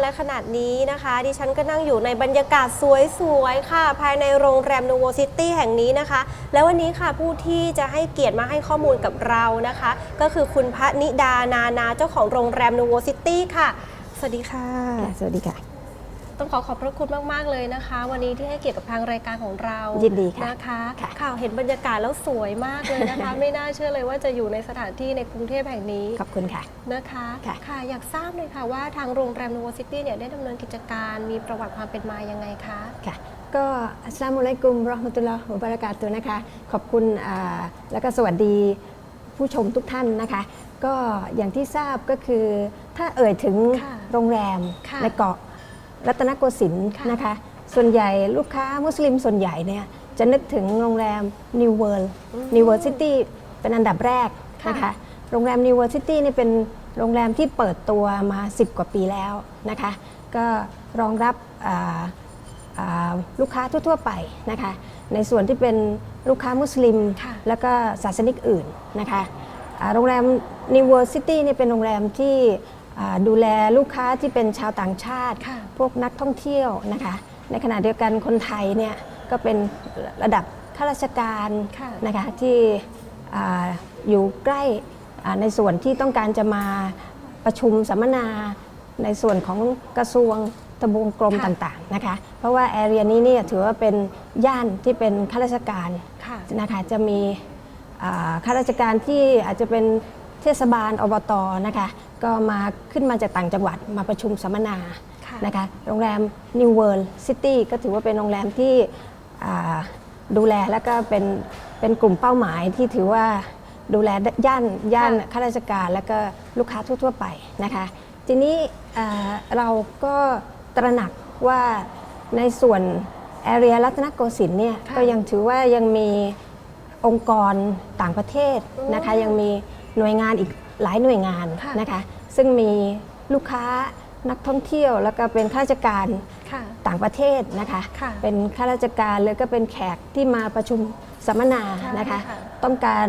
และขนาดนี้นะคะ ดิฉันก็นั่งอยู่ในบรรยากาศสวยๆค่ะ ภายในโรงแรมนูโวซิตี้แห่งนี้นะคะ แล้ววันนี้ค่ะผู้ที่จะให้เกียรติมาให้ข้อมูลกับเรานะคะ ก็คือคุณพระนิดานานาเจ้าของโรงแรมนูโวซิตี้ค่ะ สวัสดีค่ะ ค่ะสวัสดีค่ะ ต้องขอขอบพระคุณมาก ๆ เลยนะคะ วันนี้ที่ให้เกียรติกับทางรายการของเรายินดีค่ะนะคะค่ะข่าวเห็นบรรยากาศแล้วสวยมากเลยนะคะ ไม่น่าเชื่อเลยว่าจะอยู่ในสถานที่ในกรุงเทพแห่งนี้ขอบคุณค่ะ นะคะค่ะ อยากทราบเลยค่ะว่าทางโรงแรมนูโวซิตี้เนี่ยได้ดำเนินกิจการมีประวัติความเป็นมายังไงคะ ค่ะ ก็อัสสลามุอะลัยกุมรอห์มะตุลลอฮ์วะบะเราะกาตุฮ์นะคะ ขอบคุณอ่าแล้วก็สวัสดีผู้ชมทุกท่านนะคะ ก็อย่างที่ทราบก็คือถ้าเอ่ยถึงค่ะโรงแรมค่ะ ในเกาะ รัตนโกสินทร์ค่ะนะคะ ส่วนใหญ่ลูกค้ามุสลิมส่วนใหญ่เนี่ยจะนึกถึงโรงแรม New World New World City เป็นอันดับแรกนะคะ โรงแรม New World City นี่เป็นโรงแรมที่เปิดตัวมา 10 กว่าปีแล้วนะคะ ก็รองรับอ่าอ่าลูกค้าทั่ว ๆ ไปนะคะ ในส่วนที่เป็นลูกค้ามุสลิมค่ะแล้วก็ศาสนิกอื่นนะคะอ่าโรงแรม New World City เนี่ยเป็นโรงแรมที่อ่า ดูแลลูกค้าที่เป็นชาวต่างชาติค่ะพวกนักท่องเที่ยวนะคะ ในขณะเดียวกันคนไทยเนี่ยก็เป็นระดับข้าราชการค่ะนะคะที่อ่าอยู่ใกล้อ่าในส่วนที่ต้องการจะมาประชุมสัมมนาในส่วนของกระทรวงทบวงกรมค่ะต่างๆนะคะ เพราะว่าแอเรียนี้เนี่ยถือว่าเป็นย่านที่เป็นข้าราชการค่ะนะคะจะมีอ่าข้าราชการที่อาจจะเป็นเทศบาลอบตนะคะ ก็มาขึ้นมาจากต่างจังหวัดมาประชุมสัมมนาค่ะนะคะโรงแรม New World City ก็ถือว่าเป็นโรงแรมที่อ่าดูแลแล้วก็เป็นเป็นกลุ่มเป้าหมายที่ถือว่าดูแลย่านย่านค่ะข้าราชการแล้วก็ลูกค้าทั่ว ๆ ไปนะคะ ทีนี้อ่าเราก็ตระหนักว่าในส่วนแอเรียรัตนโกสินทร์เนี่ยค่ะก็ยังถือว่ายังมีองค์กรต่างประเทศนะคะอืมยังมีหน่วยงานอีก หลายหน่วยงานค่ะนะคะ ซึ่งมีลูกค้านักท่องเที่ยว แล้วก็เป็นข้าราชการค่ะต่างประเทศนะคะค่ะเป็นข้าราชการแล้วก็เป็นแขกที่มาประชุมสัมมนาใช่นะคะค่ะต้องการ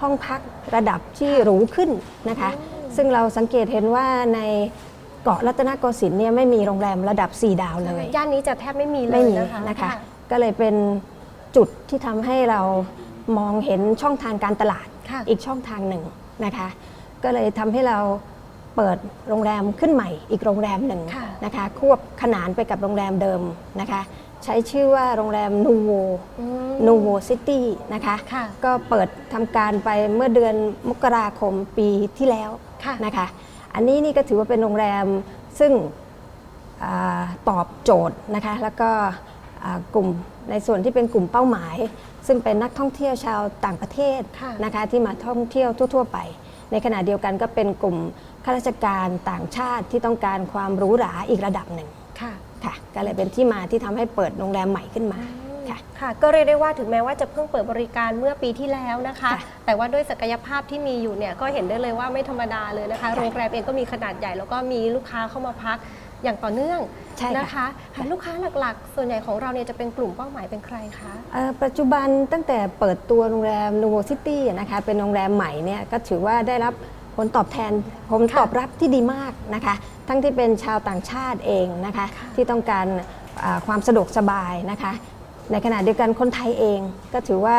ห้องพักระดับที่หรูขึ้นนะคะ ซึ่งเราสังเกตเห็นว่าในเกาะรัตนโกสินทร์เนี่ยไม่มีโรงแรมระดับ 4 ดาวเลย ย่านนี้จะแทบไม่มีเลไม่ยมีนะคะนะคะ ก็เลยเป็นจุดที่ทำให้เรามองเห็นช่องทางการตลาดค่ะอีกช่องทางหนึ่งนะคะ ก็เลยทำให้เราเปิดโรงแรมขึ้นใหม่อีกโรงแรมหนึ่งค่ะ นะคะควบขนานไปกับโรงแรมเดิมนะคะ ใช้ชื่อว่าโรงแรมนูโวอืมนูโวซิตี้นะคะ ค่ะ ก็เปิดทำการไปเมื่อเดือนมกราคมปีที่แล้วค่ะ นะคะ อันนี้นี่ก็ถือว่าเป็นโรงแรมซึ่งอาตอบโจทย์นะคะ แล้วก็อ่ากลุ่มในส่วนที่เป็นกลุ่มเป้าหมาย ซึ่งเป็นนักท่องเที่ยวชาวต่างประเทศค่ะ นะคะที่มาท่องเที่ยวทั่ว ๆ ไป ในขณะเดียวกันก็เป็นกลุ่มข้าราชการต่างชาติที่ต้องการความหรูหราอีกระดับหนึ่งค่ะค่ะ ก็เลยเป็นที่มาที่ทำให้เปิดโรงแรมใหม่ขึ้นมาค่ะค่ะก็เรียกได้ว่าถึงแม้ว่าจะเพิ่งเปิดบริการเมื่อปีที่แล้วนะคะค่ะแต่ว่าด้วยศักยภาพที่มีอยู่เนี่ยก็เห็นได้เลยว่าไม่ธรรมดาเลยนะคะค่ะโรงแรมเองก็มีขนาดใหญ่แล้วก็มีลูกค้าเข้ามาพัก อย่างต่อเนื่องใช่ค่ะ นะคะค่ะลูกค้าหลักๆ ส่วนใหญ่ของเราเนี่ยจะเป็นกลุ่มเป้าหมายเป็นใครคะ เอ่อปัจจุบันตั้งแต่เปิดตัวโรงแรม n o v o City นะคะเป็นโรงแรมใหม่เนี่ยก็ถือว่าได้รับผลตอบแทนผลค่ะตอบรับที่ดีมากนะคะ ทั้งที่เป็นชาวต่างชาติเองนะคะค่ะที่ต้องการอ่าความสะดวกสบายนะคะ ในขณะเดียวกันคนไทยเองก็ถือว่า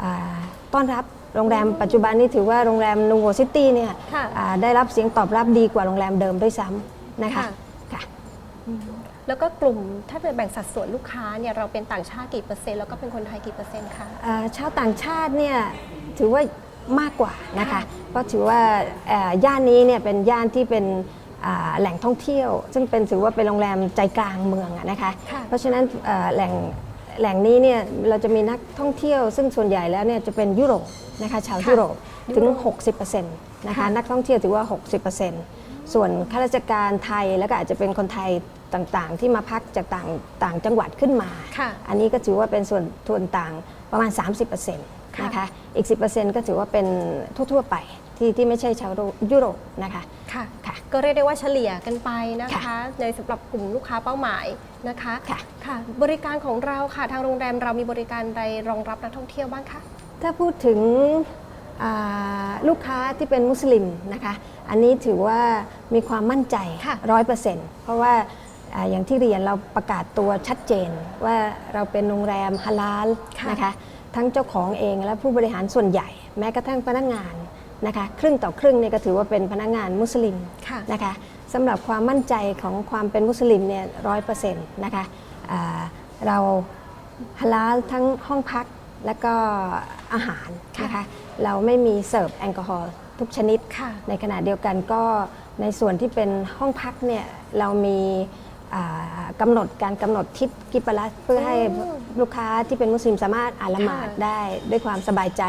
อ่าต้อนรับโรงแรมปัจจุบันนี้ถือว่าโรงแรม n o v o City เนี่ยค่ะอ่าได้รับเสียงตอบรับดีกว่าโรงแรมเดิมด้วยซ้ำนะคะ ค่ะค่ะ แล้วก็กลุ่มถ้าเกิดแบ่งสัดส่วนลูกค้าเนี่ยเราเป็นต่างชาติกี่เปอร์เซ็นต์แล้วก็เป็นคนไทยกี่เปอร์เซ็นต์คะอ่าชาวต่างชาติเนี่ยถือว่ามากกว่านะคะค่ะเพราะถือว่าเอ่อย่านนี้เนี่ยเป็นย่านที่เป็นอ่าแหล่งท่องเที่ยว ซึ่งเป็นถือว่าเป็นโรงแรมใจกลางเมืองอะนะคะค่ะ เพราะฉะนั้นเอ่อแหล่งแหล่งนี้เนี่ยเราจะมีนักท่องเที่ยว ซึ่งส่วนใหญ่แล้วเนี่ยจะเป็นยุโรปนะคะชาวค่ะยุโรปถึงยุโรป60%นะคะค่ะนักท่องเที่ยวถือว่า 60% ส่วนข้าราชการไทยแล้วก็อาจจะเป็นคนไทยต่างๆ ที่มาพักจากต่างต่างจังหวัดขึ้นมาค่ะอันนี้ก็ถือว่าเป็นส่วนส่วนต่างประมาณ 30%นะคะ อีก 10%ก็ถือว่าเป็นทั่วๆไปที่ที่ไม่ใช่ชาวยุโรปนะคะค่ะค่ะ ก็เรียกได้ว่าเฉลี่ยกันไปนะคะค่ะในสำหรับกลุ่มลูกค้าเป้าหมายนะคะค่ะค่ะ บริการของเราค่ะทางโรงแรมเรามีบริการใดรองรับนักท่องเที่ยวบ้างคะถ้าพูดถึงอ่าลูกค้าที่เป็นมุสลิมนะคะ อันนี้ถือว่ามีความมั่นใจค่ะร้อยเปอร์เซ็นต์เพราะว่าอ่าอย่างที่เรียนเราประกาศตัวชัดเจนว่าเราเป็นโรงแรมฮาลาลค่ะนะคะทั้งเจ้าของเองและผู้บริหารส่วนใหญ่ แม้กระทั่งพนักงานนะคะครึ่งต่อครึ่งเนี่ยก็ถือว่าเป็นพนักงานมุสลิมค่ะนะคะสำหรับความมั่นใจของความเป็นมุสลิมเนี่ยร้อยเปอร์เซ็นต์นะคะอ่าเราฮาลาลทั้งห้องพักและก็อาหารนะคะเราไม่มีเสิร์ฟแอลกอฮอล์ ทุกชนิดค่ะ ในขณะเดียวกันก็ในส่วนที่เป็นห้องพักเนี่ยเรามีอ่ากำหนดการกำหนดทิศกิปลัสเพื่อให้อืมลูกค้าที่เป็นมุสลิมสามารถอ่านละหมาดค่ะได้ด้วยความสบายใจ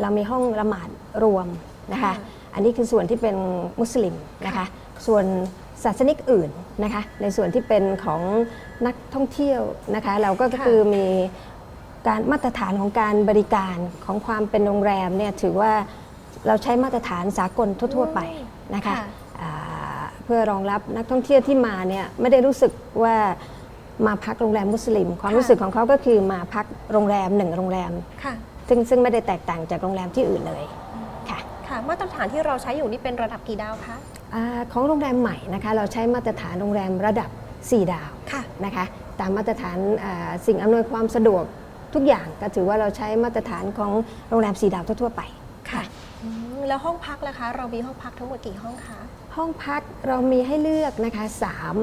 เรามีห้องละหมาดรวมนะคะค่ะอันนี้คือส่วนที่เป็นมุสลิมนะคะ ส่วนศาสนิกอื่นนะคะ ในส่วนที่เป็นของนักท่องเที่ยวนะคะ เราก็ค่ะคือมีการมาตรฐานของการบริการของความเป็นโรงแรมเนี่ยถือว่า เราใช้มาตรฐานสากลทั่ว ๆ ไปนะคะค่ะอ่าเพื่อรองรับนักท่องเที่ยวที่มาเนี่ยไม่ได้รู้สึกว่ามาพักโรงแรมมุสลิม ความค่ะรู้สึกของเขาก็คือมาพักโรงแรมหนึ่งโรงแรมค่ะซึ่งซึ่งไม่ได้แตกต่างจากโรงแรมที่อื่นเลยค่ะค่ะมาตรฐานที่เราใช้อยู่นี่เป็นระดับกี่ดาวคะอาของโรงแรมใหม่นะคะเราใช้มาตรฐานโรงแรมระดับ 4 ดาวค่ะนะคะตามมาตรฐานอ่าสิ่งอำนวยความสะดวกทุกอย่างก็ถือว่าเราใช้มาตรฐานของโรงแรม 4 ดาวทั่วๆไปค่ะ อืมแล้วห้องพักล่ะคะ เรามีห้องพักทั้งหมดกี่ห้องคะ ห้องพักเรามีให้เลือกนะคะสาม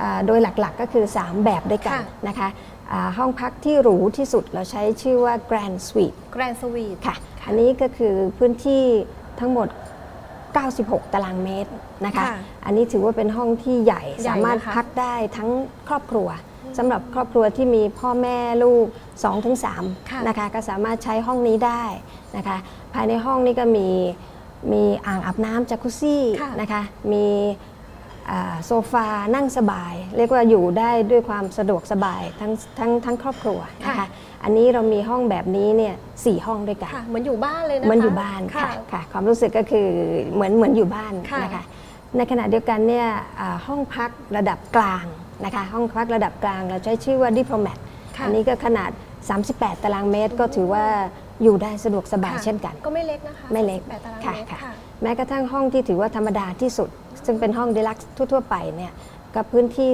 อ่าโดยหลักๆก็คือ 3 แบบด้วยกันค่ะ นะคะอ่าห้องพักที่หรูที่สุดเราใช้ชื่อว่า Grand Suite แกรนด์สวีท ค่ะ อันนี้ก็คือพื้นที่ทั้งหมด 96 ตารางเมตรนะคะ ค่ะอันนี้ถือว่าเป็นห้องที่ใหญ่ใหญ่สามารถนะคะ พักได้ทั้งครอบครัว สำหรับครอบครัวที่มีพ่อแม่ลูกค่ะ2-3นะคะก็สามารถใช้ห้องนี้ได้นะคะภายในห้องนี้ก็มีมีอ่างอาบน้ำจากุซี่ค่ะนะคะมีอ่าโซฟานั่งสบาย เรียกว่าอยู่ได้ด้วยความสะดวกสบายทั้งทั้งทั้งครอบครัวนะคะค่ะอันนี้เรามีห้องแบบนี้เนี่ยสี่ห้องด้วยกันค่ะเหมือนอยู่บ้านเลยนะคะเหมือนอยู่บ้านค่ะค่ะ ความรู้สึกก็คือเหมือนเหมือนอยู่บ้านค่ะนะคะในขณะเดียวกันเนี่ยอ่าห้องพักระดับกลาง นะคะห้องพักระดับกลางเราใช้ชื่อว่า Diplomat ค่ะ อันนี้ก็ขนาด 38 ตารางเมตรก็ถือว่าอยู่ได้สะดวกสบายค่ะเช่นกัน ก็ไม่เล็กนะคะไม่เล็กแปดตารางค่ะเมตรค่ะ ค่ะ แม้กระทั่งห้องที่ถือว่าธรรมดาที่สุด ซึ่งเป็นห้องดีลักซ์ทั่วๆไปเนี่ยก็พื้นที่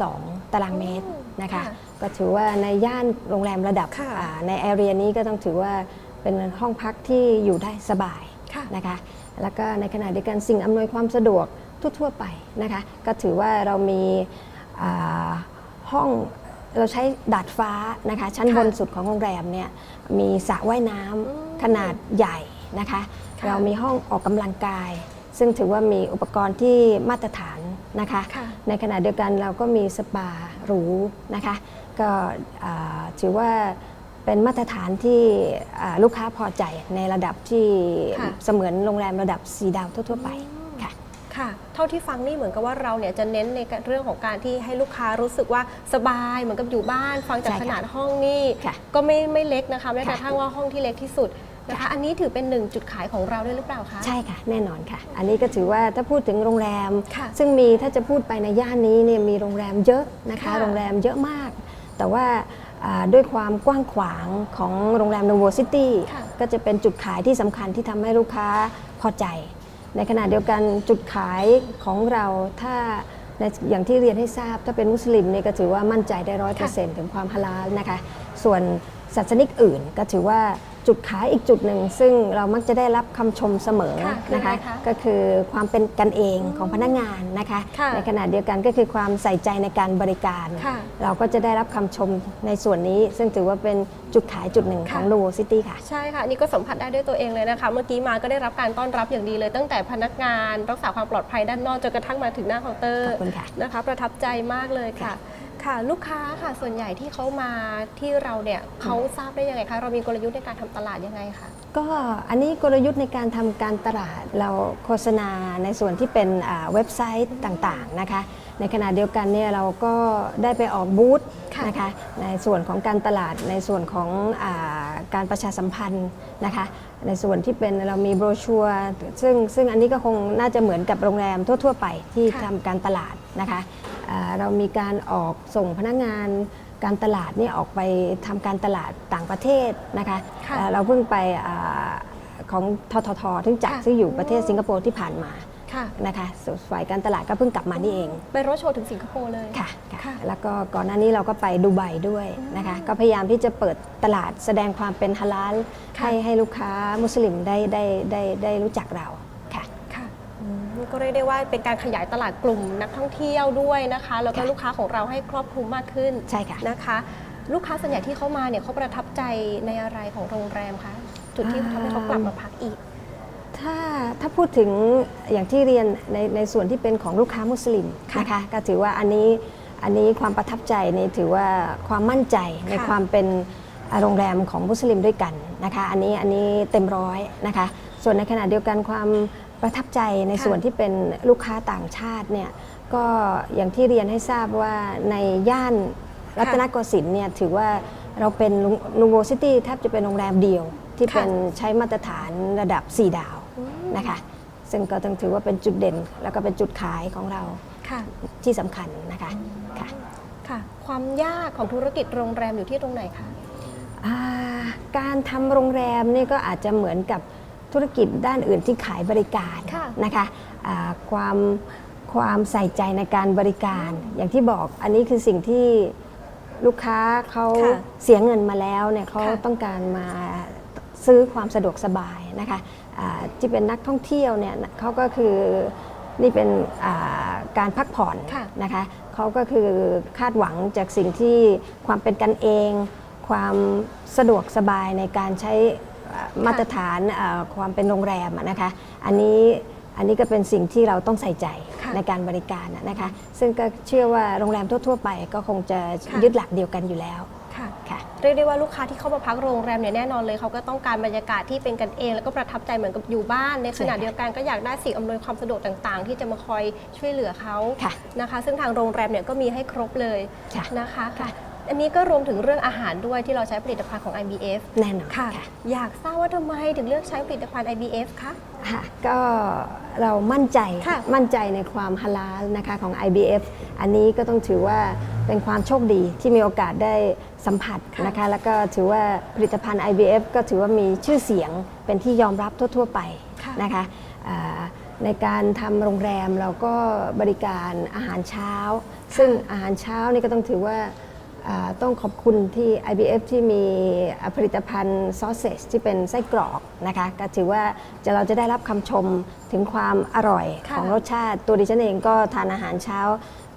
32 ตารางเมตรอืมนะคะ ค่ะก็ถือว่าในย่านโรงแรมระดับค่ะ อ่าในแอเรียนี้ก็ต้องถือว่าเป็นห้องพักที่อยู่ได้สบาย ค่ะ นะคะแล้วก็ในขณะเดียวกันสิ่งอำนวยความสะดวกทั่วๆไปนะคะ ก็ถือว่าเรามีอ่า ห้องเราใช้ดาดฟ้านะคะ ชั้นค่ะบนสุดของโรงแรมเนี่ยมีสระว่ายน้ำมขนาดใหญ่นะคะค่ะเรามีห้องออกกำลังกาย ซึ่งถือว่ามีอุปกรณ์ที่มาตรฐานนะคะค่ะในขณะเดียวกันเราก็มีสปาหรูนะคะ ก็อ่าถือว่าเป็นมาตรฐานที่อ่าลูกค้าพอใจในระดับที่ค่ะเสมือนโรงแรมระดับสีดาวทั่ว ๆ ไป ค่ะค่ะ เท่าที่ฟังนี่เหมือนกับว่าเราเนี่ยจะเน้นในเรื่องของการที่ให้ลูกค้ารู้สึกว่าสบายเหมือนกับอยู่บ้าน ฟังจากใช่ขค่ะนาดห้องนี่ค่ะก็ไม่ไม่เล็กนะคะแม้กค่ะระทั่งว่าห้องที่เล็กที่สุดนะคะค่ะอันนี้ถือเป็นหนึ่งจุดขายของเราด้วยหรือเปล่าคะ ใช่ค่ะ แน่นอนค่ะ อันนี้ก็ถือว่าถ้าพูดถึงโรงแรม ค่ะซึ่งมีถ้าจะพูดไปในย่านนี้เนี่ยมีโรงแรมเยอะนะคะ ค่ะโรงแรมเยอะมาก แต่ว่าอ่าด้วยความกว้างขวางของโรงแรม n o v o City ค่ะก็จะเป็นจุดขายที่สำคัญที่ทำให้ลูกค้าพอใจ ในขณะเดียวกันจุดขายของเราถ้าในอย่างที่เรียนให้ทราบถ้าเป็นมุสลิมเนี่ยก็ถือว่ามั่นใจได้ร้อยเปอร์เซ็นต์ถึงความฮาลาลนะคะ ส่วนศาสนิกอื่นก็ถือว่า จุดขายอีกจุดหนึ่ง ซึ่งเรามักจะได้รับคำชมเสมอค่ะคือนะคะอะไรคะก็คือความเป็นกันเองของพนักงานนะคะค่ะในขณะเดียวกันก็คือความใส่ใจในการบริการ ค่ะเราก็จะได้รับคำชมในส่วนนี้ ซึ่งถือว่าเป็นจุดขายจุดหนึ่งของค่ะโลซิตี้ค่ะ ใช่ค่ะอันนี่ก็สัมผัสได้ด้วยตัวเองเลยนะคะ เมื่อกี้มาก็ได้รับการต้อนรับอย่างดีเลย ตั้งแต่พนักงาน รักษาความปลอดภัยด้านนอกจนกระทั่งมาถึงหน้าเคาน์เตอร์ขอบคุณค่ะ นะคะ ประทับใจมากเลยค่ะ ค่ะลูกค้าค่ะส่วนใหญ่ที่เขามาที่เราเนี่ยเขาทราบได้ยังไงคะเรามีกลยุทธ์ในการทำตลาดยังไงคะก็อันนี้กลยุทธ์ในการทำการตลาดเราโฆษณาในส่วนที่เป็นอ่าเว็บไซต์ต่างๆนะคะในขณะเดียวกันเนี่ยเราก็ได้ไปออกบูธค่ะนะคะในส่วนของการตลาดในส่วนของอาการประชาสัมพันธ์นะคะในส่วนที่เป็นเรามีโบรชัวร์ซึ่งซึ่งอันนี้ก็คงน่าจะเหมือนกับโรงแรมทั่ว ๆ ไปที่ค่ะทำการตลาดนะคะอ่า เรามีการออกส่งพนักงานการตลาดเนี่ยออกไปทำการตลาดต่างประเทศนะคะค่ะอ่าเราเพิ่งไปอ่าของทททซึ่งจัดค่ะซึ่งอยู่ประเทศสิงคโปร์ที่ผ่านมาค่ะนะคะส่วนฝ่ายการตลาดก็เพิ่งกลับมานี่เอง ไปรถโชว์ถึงสิงคโปร์เลยค่ะค่ะค่ะแล้วก็ก่อนหน้านี้เราก็ไปดูไบด้วยนะคะก็พยายามที่จะเปิดตลาดแสดงความเป็นฮาลาลค่ะให้ให้ลูกค้ามุสลิมได้ได้ได้ได้รู้จักเราค่ะค่ะ ก็เรียกได้ว่าเป็นการขยายตลาดกลุ่มนักท่องเที่ยวด้วยนะคะ แล้วก็ค่ะลูกค้าของเราให้ครอบคลุมมากขึ้นใช่ค่ะนะคะ ลูกค้าส่วนใหญ่ที่เข้ามาเนี่ยเขาประทับใจในอะไรของโรงแรมคะจุดที่ทำให้เขากลับมาพักอีก ถ้าถ้าพูดถึงอย่างที่เรียนในในส่วนที่เป็นของลูกค้ามุสลิมค่ะนะคะก็ถือว่าอันนี้อันนี้ความประทับใจนี่ถือว่าความมั่นใจในค่ะความเป็นอ่าโรงแรมของมุสลิมด้วยกันนะคะ อันนี้อันนี้เต็มร้อยนะคะ ส่วนในขณะเดียวกันความ ประทับใจในค่ะส่วนที่เป็นลูกค้าต่างชาติเนี่ยก็อย่างที่เรียนให้ทราบว่าในย่านรัตนโกสินทร์เนี่ยถือว่าเราเป็นนูโวซิตี้แทบจะเป็นโรงแรมเดียว ที่ค่ะเป็นใช้มาตรฐานระดับ 4 ดาวนะคะซึ่งก็ต้องถือว่าเป็นจุดเด่น แล้วก็เป็นจุดขายของเราค่ะที่สำคัญนะคะค่ะค่ะความยากของธุรกิจโรงแรมอยู่ที่ตรงไหนคะอ่าการทำโรงแรมนี่ก็อาจจะเหมือนกับ ธุรกิจด้านอื่นที่ขายบริการค่ะนะคะอ่าความความใส่ใจในการบริการ อย่างที่บอกอันนี้คือสิ่งที่ลูกค้าเขาค่ะเสียเงินมาแล้วเนี่ยเขาค่ะต้องการมาซื้อความสะดวกสบายนะคะอ่าที่เป็นนักท่องเที่ยวเนี่ยเขาก็คือนี่เป็นอ่าการพักผ่อนค่ะนะคะเขาก็คือคาดหวังจากสิ่งที่ความเป็นกันเอง ความสะดวกสบายในการใช้อ่า มาตรฐานอ่าความเป็นโรงแรมอะนะคะอันนี้อันนี้ก็เป็นสิ่งที่เราต้องใส่ใจค่ะในการบริการอะนะคะซึ่งก็เชื่อว่าโรงแรมทั่ว ๆ ไปก็คงจะค่ะยึดหลักเดียวกันอยู่แล้วค่ะค่ะเรียกได้ว่าลูกค้าที่เข้ามาพักโรงแรมเนี่ยแน่นอนเลยเขาก็ต้องการบรรยากาศที่เป็นกันเอง แล้วก็ประทับใจเหมือนกับอยู่บ้าน ในขณะใช่ค่ะเดียวกันก็อยากได้สิ่งอำนวยความสะดวกต่างๆ ที่จะมาคอยช่วยเหลือเขาค่ะนะคะ ซึ่งทางโรงแรมเนี่ยก็มีให้ครบเลยค่ะนะคะค่ะ อันนี้ก็รวมถึงเรื่องอาหารด้วยที่เราใช้ผลิตภัณฑ์ของ IBF แน่นอนค่ะ ค่ะ อยากทราบว่าทำไมถึงเลือกใช้ผลิตภัณฑ์ IBF คะ ค่ะก็เรามั่นใจค่ะ มั่นใจในความฮาลาลนะคะของ IBF อันนี้ก็ต้องถือว่าเป็นความโชคดีที่มีโอกาสได้สัมผัสค่ะนะคะ แล้วก็ถือว่าผลิตภัณฑ์ IBF ก็ถือว่ามีชื่อเสียงเป็นที่ยอมรับทั่ว ๆ ไปค่ะนะคะอ่าในการทำโรงแรมเราก็บริการอาหารเช้า ซึ่งอาหารเช้านี่ก็ต้องถือว่าอ่า ต้องขอบคุณที่ IBF ที่มีอ่าผลิตภัณฑ์ซอสเซจที่เป็นไส้กรอกนะคะ ก็ถือว่าจะเราจะได้รับคำชมถึงความอร่อยค่ะของรสชาติ ตัวดิฉันเองก็ทานอาหารเช้า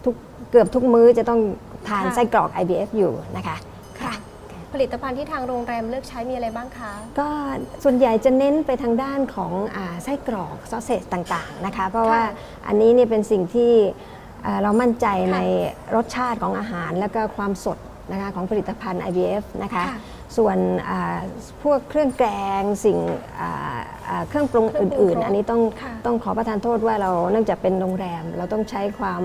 ทุกเกือบทุกมื้อจะต้องทานค่ะไส้กรอก IBF อยู่นะคะค่ะผลิตภัณฑ์ที่ทางโรงแรมเลือกใช้มีอะไรบ้างคะ ก็ส่วนใหญ่จะเน้นไปทางด้านของอาไส้กรอกซอสเซจต่างๆนะคะ เพราะว่าอันนี้เนี่ยเป็นสิ่งที่อ่า เรามั่นใจค่ะในรสชาติของอาหาร และก็ความสดนะคะของผลิตภัณฑ์ IBF นะคะค่ะส่วนอ่าพวกเครื่องแกงสิ่งอ่าอ่าเครื่องปรุงเครื่องปรุงอื่นครบๆอันนี้ต้องค่ะต้องขอประทานโทษว่าเราเนื่องจากเป็นโรงแรม เราต้องใช้ความ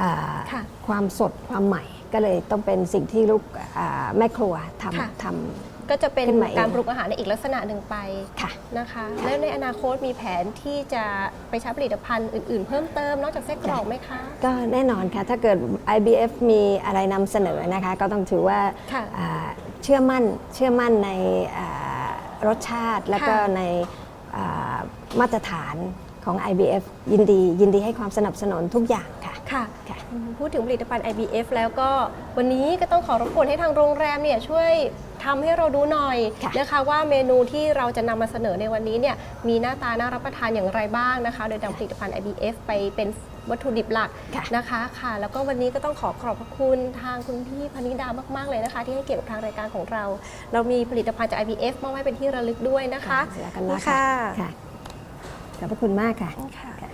อ่าค่ะความสดความใหม่ ก็เลยต้องเป็นสิ่งที่ลูกอ่าแม่ครัวค่ะทำทำ ก็จะเป็นขึ้นมาเองการปรุงอาหารในอีกลักษณะหนึ่งไปค่ะนะคะ แล้วในอนาคตมีแผนที่จะไปใช้ผลิตภัณฑ์อื่นๆ เพิ่มเติมนอกจากไส้กรอกไหมคะ ก็แน่นอนค่ะ ถ้าเกิด IBF มีอะไรนำเสนอนะคะ ก็ต้องถือว่าค่ะอ่าเชื่อมั่นเชื่อมั่นในอ่ารสชาติและก็ค่ะ ในอ่ามาตรฐานของ IBF ยินดี ยินดีให้ความสนับสนุนทุกอย่างค่ะ ค่ะ ค่ะอืมพูดถึงผลิตภัณฑ์ IBF แล้วก็วันนี้ก็ต้องขอรบกวนให้ทางโรงแรมเนี่ยช่วย ทำให้เราดูหน่อยค่ะนะคะว่าเมนูที่เราจะนำมาเสนอในวันนี้เนี่ยมีหน้าตาน่ารับประทานอย่างไรบ้างนะคะ โดยนำผลิตภัณฑ์ IBF ไปเป็นวัตถุดิบหลักค่ะนะคะค่ะ แล้วก็วันนี้ก็ต้องขอขอบพระคุณทางคุณพี่พนิดามากๆเลยนะคะ ที่ให้เกียรติกับทางรายการของเรา เรามีผลิตภัณฑ์จาก IBF มอบให้เป็นที่ระลึกด้วยนะคะค่ะแล้วกันนะค่ะค่ะขอบพระคุณมากค่ะค่ะ